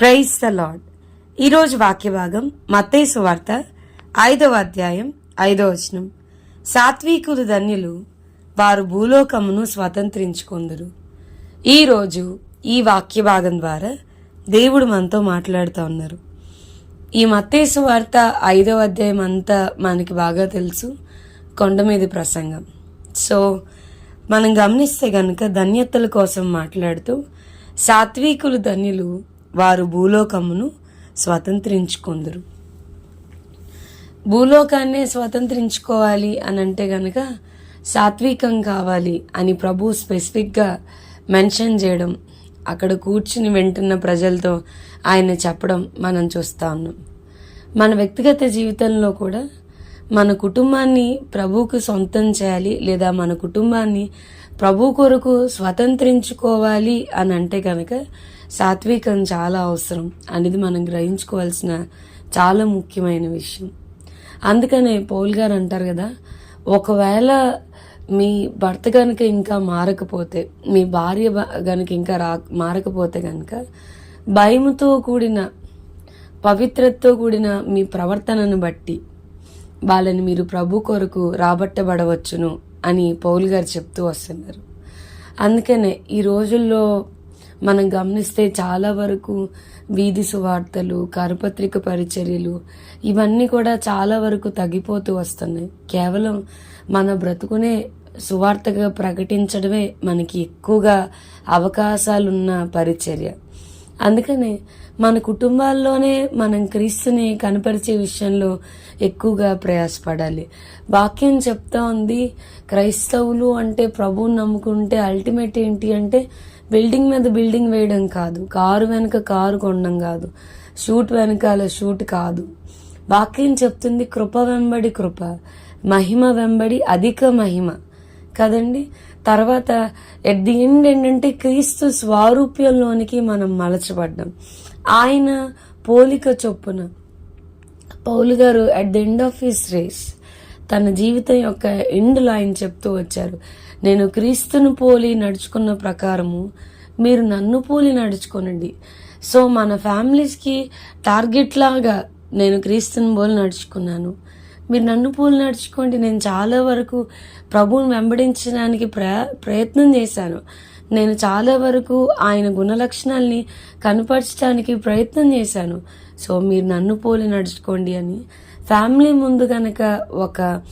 Praise the lord ఈరోజు వాక్య భాగం మత్తేసు వార్త ఐదవ అధ్యాయం ఐదవ వచనం. సాత్వికులు ధన్యులు వారు భూలోకమును స్వతంత్రించుకొందురు. ఈరోజు ఈ వాక్య భాగం ద్వారా దేవుడు మనతో మాట్లాడుతూ ఉన్నారు. ఈ మత్తేసు వార్త ఐదవ అధ్యాయం అంతా మనకి బాగా తెలుసు. కొండ మీద ప్రసంగం. సో మనం గమనిస్తే గనుక ధన్యతల కోసం మాట్లాడుతూ సాత్వికులు ధన్యులు వారు భూలోకమును స్వతంత్రించుకుందరు. భూలోకాన్ని స్వతంత్రించుకోవాలి అని అంటే గనక సాత్వికం కావాలి అని ప్రభు స్పెసిఫిక్గా మెన్షన్ చేయడం అక్కడ కూర్చుని వింటున్న ప్రజలతో ఆయన చెప్పడం మనం చూస్తా ఉన్నాం. మన వ్యక్తిగత జీవితంలో కూడా మన కుటుంబాన్ని ప్రభువుకు సొంతం చేయాలి లేదా మన కుటుంబాన్ని ప్రభు కొరకు స్వతంత్రించుకోవాలి అని అంటే కనుక సాత్వికం చాలా అవసరం అనేది మనం గ్రహించుకోవాల్సిన చాలా ముఖ్యమైన విషయం. అందుకనే పౌల్ గారు అంటారు కదా ఒకవేళ మీ భర్త కనుక ఇంకా మారకపోతే మీ భార్య కనుక ఇంకా రా మారకపోతే కనుక భయముతో కూడిన పవిత్రతతో కూడిన మీ ప్రవర్తనను బట్టి వాళ్ళని మీరు ప్రభు కొరకు రాబట్టబడవచ్చును అని పౌల్ గారు చెప్తూ వస్తున్నారు. అందుకనే ఈ రోజుల్లో మనం గమనిస్తే చాలా వరకు వీధి సువార్తలు కరపత్రిక పరిచర్యలు ఇవన్నీ కూడా చాలా వరకు తగ్గిపోతూ వస్తున్నాయి. కేవలం మన బ్రతుకునే సువార్తగా ప్రకటించడమే మనకి ఎక్కువగా అవకాశాలున్న పరిచర్య. అందుకనే మన కుటుంబాల్లోనే మనం క్రీస్తుని కనపరిచే విషయంలో ఎక్కువగా ప్రయాసపడాలి. వాక్యం చెప్తా ఉంది క్రైస్తవులు అంటే ప్రభువుని నమ్ముకుంటే అల్టిమేట్ ఏంటి అంటే బిల్డింగ్ మీద బిల్డింగ్ వేయడం కాదు. కారు వెనక కారు కొనడం కాదు. షూట్ వెనకాల షూట్ కాదు. వాక్యం చెప్తుంది కృప వెంబడి కృప మహిమ వెంబడి అధిక మహిమ. కదండి? తర్వాత ఎట్ ది ఎండ్ ఏంటంటే క్రీస్తు స్వారూప్యంలోనికి మనం మలచబడ్డాం. ఆయన పోలిక చొప్పున పౌలు గారు at the end of his race తన జీవితం యొక్క ఎండ్లో ఆయన చెప్తూ వచ్చారు. నేను క్రీస్తును పోలి నడుచుకున్న ప్రకారము మీరు నన్ను పోలి నడుచుకోనండి. సో మన ఫ్యామిలీస్కి టార్గెట్ లాగా నేను క్రీస్తుని పోలి నడుచుకున్నాను. మీరు నన్ను పోలి నడుచుకోండి. నేను చాలా వరకు ప్రభువుని వెంబడించడానికి ప్రయ ప్రయత్నం చేశాను. నేను చాలా వరకు ఆయన గుణలక్షణాల్ని కనపరచడానికి ప్రయత్నం చేశాను. సో మీరు నన్ను పోలి నడుచుకోండి అని. ఫ్యామిలీ ముందు కనుక ఒక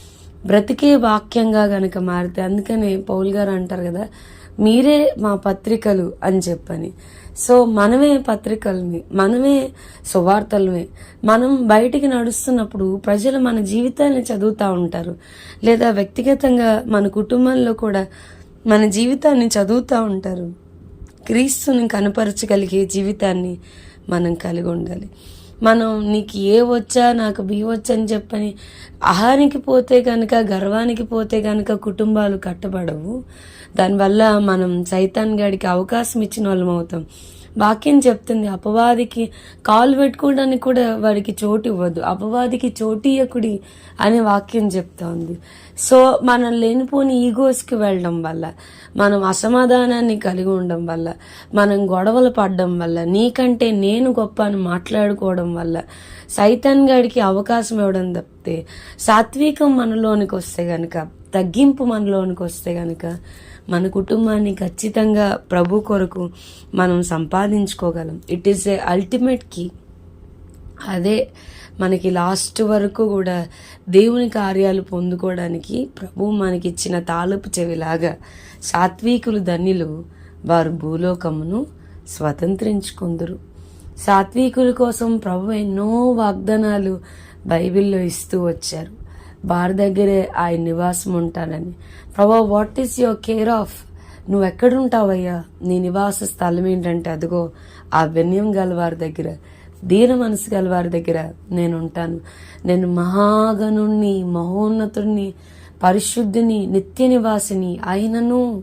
బ్రతికే వాక్యంగా గనక మారితే అందుకనే పౌల్ గారు అంటారు కదా మీరే మా పత్రికలు అని చెప్పని. సో మనమే పత్రికల్ని మనమే సువార్తలమే మనం బయటికి నడుస్తున్నప్పుడు ప్రజలు మన జీవితాన్ని చదువుతూ ఉంటారు. లేదా వ్యక్తిగతంగా మన కుటుంబంలో కూడా మన జీవితాన్ని చదువుతూ ఉంటారు. క్రీస్తుని కనపరచగలిగే జీవితాన్ని మనం కలిగి ఉండాలి. మనం నీకు ఏ వచ్చా నాకు బి వచ్చని చెప్పని అహానికి పోతే కనుక గర్వానికి పోతే కనుక కుటుంబాలు కట్టబడవు. దానివల్ల మనం సైతాన్ గాడికి అవకాశం ఇచ్చిన వాళ్ళం అవుతాం. వాక్యం చెప్తుంది అపవాదికి కాలు పెట్టుకోవడానికి కూడా వాడికి చోటు ఇవ్వద్దు అపవాదికి చోటీయకుడి అనే వాక్యం చెప్తా ఉంది సో మనం లేనిపోని ఈగోస్కి వెళ్ళడం వల్ల మనం అసమాధానాన్ని కలిగి ఉండడం వల్ల మనం గొడవలు పడడం వల్ల నీకంటే నేను గొప్ప అని మాట్లాడుకోవడం వల్ల సైతాన్ గాడికి అవకాశం ఇవ్వడం తప్పితే సాత్వికం మనలోనికి వస్తే గనక తగ్గింపు మనలోనికి వస్తే గనక మన కుటుంబాన్ని ఖచ్చితంగా ప్రభు కొరకు మనం సంపాదించుకోగలం. It is a ultimate key అదే మనకి లాస్ట్ వరకు కూడా దేవుని కార్యాలు పొందుకోవడానికి ప్రభు మనకి ఇచ్చిన తాలపు చెవిలాగా సాత్వికులు ధన్యులు వారు భూలోకమును స్వతంత్రించుకుందరు. సాత్వికుల కోసం ప్రభు ఎన్నో వాగ్దానాలు బైబిల్లో ఇస్తూ వచ్చారు. వారి దగ్గరే ఆయన నివాసం ఉంటానని. ప్రభా what is your care of నువ్వు ఎక్కడుంటావయ్యా? నీ నివాస స్థలం ఏంటంటే అదిగో ఆ వినయం గల వారి దగ్గర దీన మనసు గల వారి దగ్గర నేను ఉంటాను నేను మహాగణుణ్ణి మహోన్నతుణ్ణి పరిశుద్ధిని నిత్య నివాసిని ఆయనను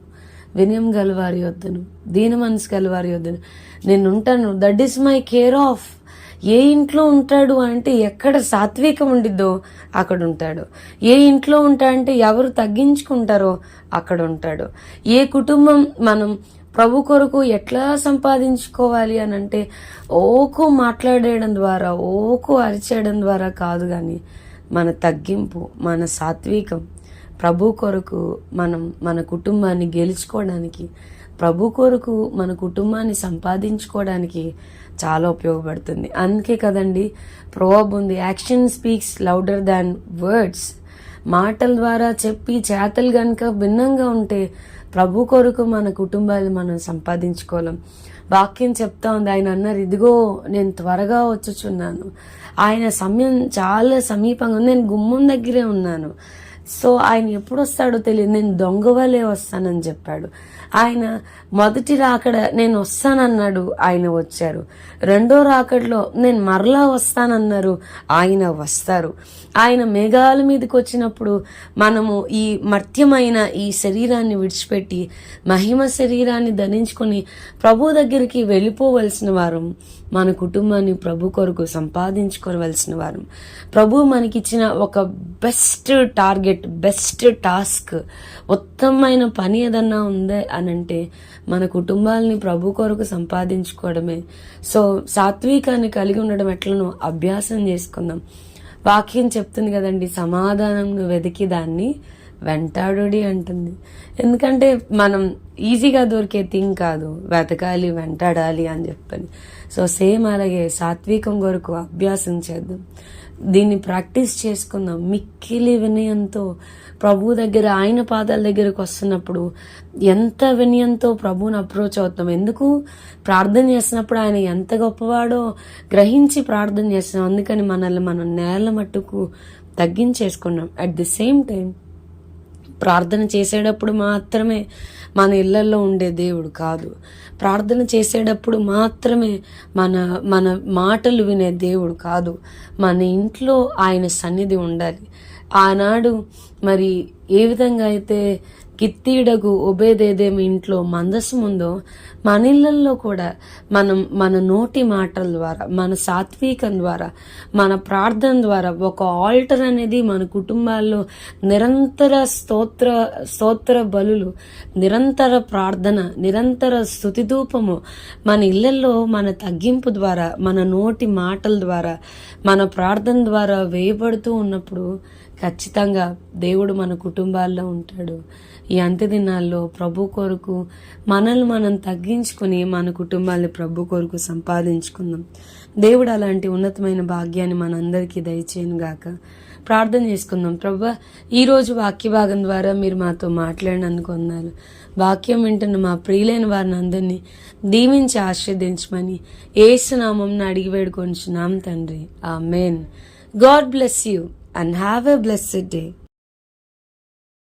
వినయం గలవారి వద్దను దీన మనసు గలవారి వద్దను. నేను ఉంటాను that is my care of ఏ ఇంట్లో ఉంటాడు అంటే ఎక్కడ సాత్వికం ఉండిద్దో అక్కడ ఉంటాడు. ఏ ఇంట్లో ఉంటాడంటే ఎవరు తగ్గించుకుంటారో అక్కడ ఉంటాడు. ఏ కుటుంబం మనం ప్రభు కొరకు ఎట్లా సంపాదించుకోవాలి అని అంటే ఓకు మాట్లాడేయడం ద్వారా ఓకు అరిచేయడం ద్వారా కాదు కానీ మన తగ్గింపు మన సాత్వికం ప్రభు కొరకు మనం మన కుటుంబాన్ని గెలుచుకోవడానికి ప్రభు కొరకు మన కుటుంబాన్ని సంపాదించుకోవడానికి చాలా ఉపయోగపడుతుంది. అందుకే కదండి ప్రోబ్ ఉంది. Action speaks louder than words మాటల ద్వారా చెప్పి చేతలు కనుక భిన్నంగా ఉంటే ప్రభు కొరకు మన కుటుంబాలు మనం సంపాదించుకోలేం. వాక్యం చెప్తా ఉంది ఆయన అన్నారు ఇదిగో నేను త్వరగా వచ్చుచున్నాను. ఆయన సమయం చాలా సమీపంగా ఉంది. నేను గుమ్మం దగ్గరే ఉన్నాను. సో ఆయన ఎప్పుడు వస్తాడో తెలియదు. నేను దొంగ వలే వస్తానని చెప్పాడు. ఆయన మొదటి రాకడ నేను వస్తానన్నాడు ఆయన వచ్చారు. రెండో రాకడలో నేను మరలా వస్తానన్నారు ఆయన వస్తారు. ఆయన మేఘాల మీదకి వచ్చినప్పుడు మనము ఈ మర్త్యమైన ఈ శరీరాన్ని విడిచిపెట్టి మహిమ శరీరాన్ని ధరించుకొని ప్రభు దగ్గరికి వెళ్ళిపోవలసిన వారం మన కుటుంబాన్ని ప్రభు కొరకు సంపాదించుకోవలసిన వారం. ప్రభు మనకిచ్చిన ఒక బెస్ట్ టార్గెట్ బెస్ట్ టాస్క్. ఉత్తమమైన పని ఏదన్నా ఉందే అని అంటే మన కుటుంబాలని ప్రభు కొరకు సంపాదించుకోవడమే. సో సాత్వికాన్ని కలిగి ఉండడం ఎట్లనో అభ్యాసం చేసుకుందాం. వాక్యం చెప్తుంది కదండి సమాధానం వెతికి దాన్ని వెంటాడుడి అంటుంది. ఎందుకంటే మనం ఈజీగా దొరికే థింగ్ కాదు. వెతకాలి వెంటాడాలి అని చెప్పని. సో సేమ్ అలాగే సాత్వికం కొరకు అభ్యాసం చేద్దాం. దీన్ని ప్రాక్టీస్ చేసుకుందాం. మిక్కిలి వినయంతో ప్రభు దగ్గర ఆయన పాదాల దగ్గరకు వస్తున్నప్పుడు ఎంత వినయంతో ప్రభువుని అప్రోచ్ అవుతాం ఎందుకు? ప్రార్థన చేసినప్పుడు ఆయన ఎంత గొప్పవాడో గ్రహించి ప్రార్థన చేస్తున్నాం. అందుకని మనల్ని మనం నేల మట్టుకు తగ్గించేసుకున్నాం. అట్ ది సేమ్ టైం ప్రార్థన చేసేటప్పుడు మాత్రమే మన ఇళ్ళలో ఉండే దేవుడు కాదు. ప్రార్థన చేసేటప్పుడు మాత్రమే మన మన మాటలు వినే దేవుడు కాదు. మన ఇంట్లో ఆయన సన్నిధి ఉండాలి. ఆనాడు మరి ఏ విధంగా అయితే కిత్తీడకు ఒబేదేదేమి ఇంట్లో మందస్సు ఉందో మన ఇళ్ళల్లో కూడా మనం మన నోటి మాటల ద్వారా మన సాత్వికం ద్వారా మన ప్రార్థన ద్వారా ఒక ఆల్టర్ అనేది మన కుటుంబాల్లో నిరంతర స్తోత్ర స్తోత్ర బలులు నిరంతర ప్రార్థన నిరంతర స్థుతిధూపము మన ఇళ్ళల్లో మన తగ్గింపు ద్వారా మన నోటి మాటల ద్వారా మన ప్రార్థన ద్వారా వేయబడుతూ ఉన్నప్పుడు ఖచ్చితంగా దేవుడు మన కుటుంబాల్లో ఉంటాడు. ఈ అంత్య దినాల్లో ప్రభు కొరకు మనల్ని మనం తగ్గించుకుని మన కుటుంబాన్ని ప్రభు కొరకు సంపాదించుకుందాం. దేవుడు అలాంటి ఉన్నతమైన భాగ్యాన్ని మనందరికీ దయచేయను గాక. ప్రార్థన చేసుకుందాం. ప్రభు ఈరోజు వాక్య భాగం ద్వారా మీరు మాతో మాట్లాడినందుకు వందనాలు. వాక్యం వింటున్న మా ప్రియులైన వారిని అందరినీ దీవించి ఆశీర్దించమని ఏసునామం అడిగి వేడుకొంచున్నాం తండ్రి. Amen God bless you. And have a blessed day.